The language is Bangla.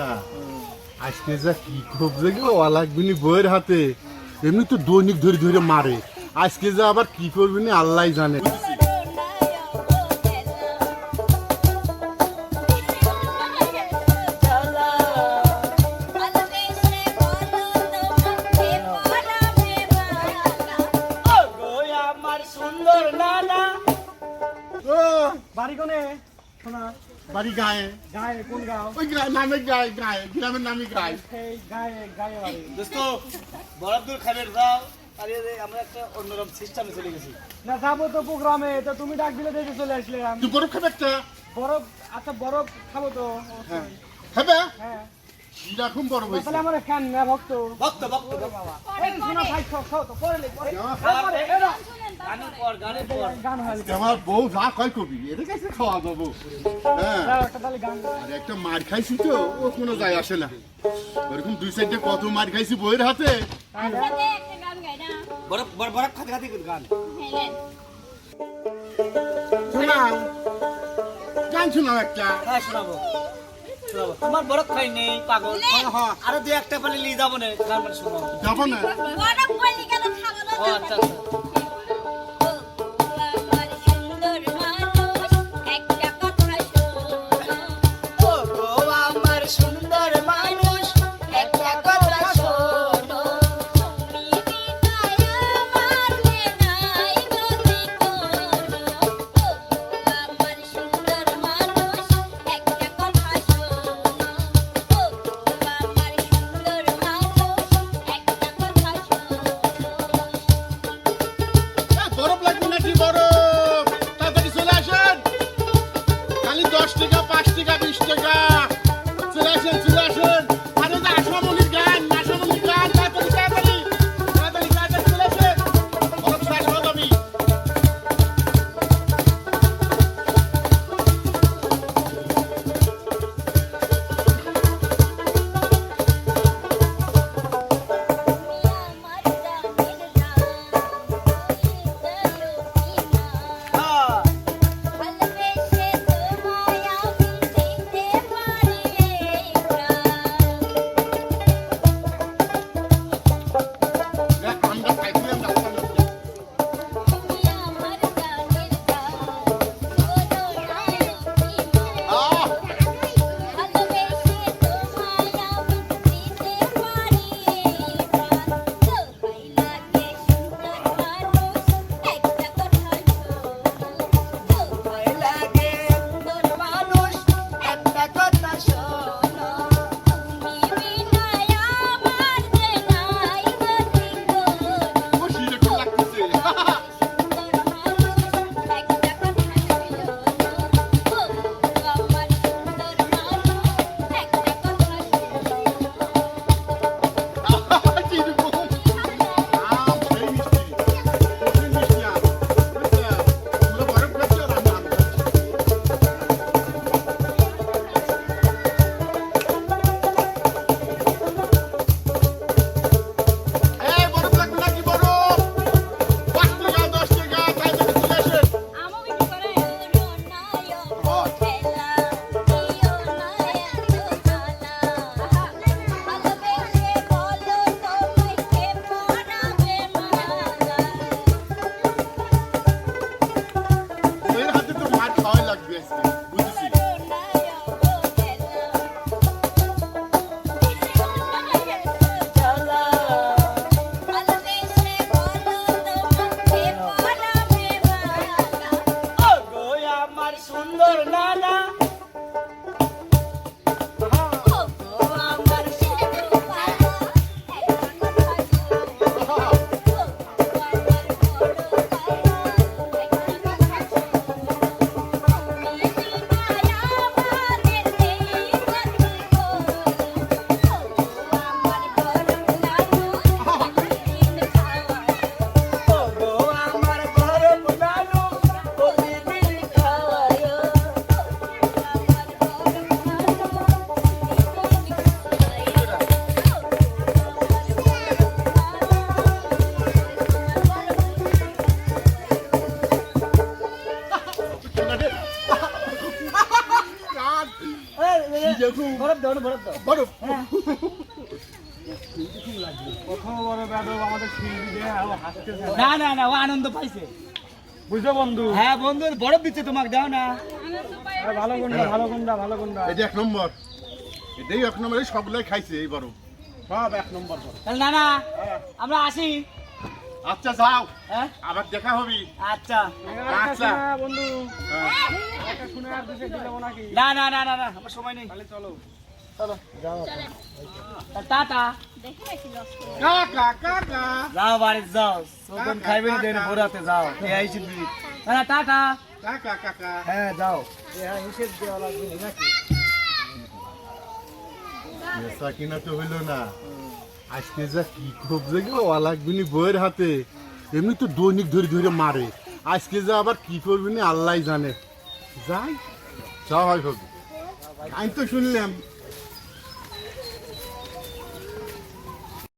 না। আজকে যা কি খুব যেগুলো অলাগবিনি বইয়ের হাতে। এমনি তো দৈনিক ধরে ধরে মারে। আজকে যা আবার কি করবি না আল্লাহ জানে। সুন্দর বাড়ি কোনে? বাড়ি গায়ে। গায়ে কোন গাও? ওই গ্রাম নামে গায়ে গায়ে গ্রামের নামে গায়ে। গায়ে গায়ে বাড়ি। দোস্ত বরাবদুর খানের যে আমরা একটা অন্যরকম সিস্টেমে চলে গেছি। না যাব তো প্রোগ্রামে তো তুমি ডাক দিলে দেখে চলে আসলাম তুই বরফ খাবে একটা? বরফ আচ্ছা বরফ খাব তো হ্যাঁ। খাবে? হ্যাঁ। কীরকম বরফ হয়েছে? তাহলে আমার ফ্যান না ভক্ত? ভক্ত ভক্ত এই শোনা ভাই খাও খাও তো পরে লে পরে আমার- হয় বউ যা কয় কবি এর কাছে খাওয়া যাব হ্যাঁ। একটা তাহলে গান গাও। আর একটা মার খাইছি তো ও কোনো যায় আসে না। ওরকম দুই সাইডে কত মার খাইছি বইয়ের হাতে। বরফ বরফ বরফ খাতে খাতে গান। শোনাও। গান শোনাও একটা। হ্যাঁ শোনাবো। শোনাবো। তোমার বরফ খাই নেই পাগল। হ্যাঁ হ্যাঁ। আরও দুই একটা পালে নিয়ে যাব না গান মানে শোনাবো। যাব না। ও আচ্ছা আচ্ছা। আমার সুন্দর নানা না না না ও আনন্দ পাইছে। বুঝছ বন্ধু? হ্যাঁ বন্ধু বরফ দিচ্ছে তোমাকে দাও না। ভালো গুন্ডা ভালো গুন্ডা ভালো গুন্ডা। এটা এক নম্বর। এটাই এক নম্বর সবগুলাই খাইছে এই বরফ। সব এক নম্বর না না আমরা আসি। আচ্ছা যাও। হ্যাঁ? আবার দেখা হবি। আচ্ছা। আচ্ছা। বন্ধু। হ্যাঁ। একটা শুনে আর দিকে দিলে নাকি? না না না না না আমার সময় নেই। তাহলে চলো। যাও। বাড়ি যাও। সোদন খাইবে দেন ভোরাতে যাও। এই দিদি না টাটা। কাকা কাকা। হ্যাঁ যাও। হ্যাঁ হিসেব দেওয়া লাগবে নাকি? কিনা তো হইল না। আজকে যা কি যে ও বিনি বইয়ের হাতে। এমনি তো দৈনিক ধরে ধরে মারে। আজকে যা আবার কি করবি না আল্লাহ জানে। যাই, যা হয় হবে আমি তো শুনলাম।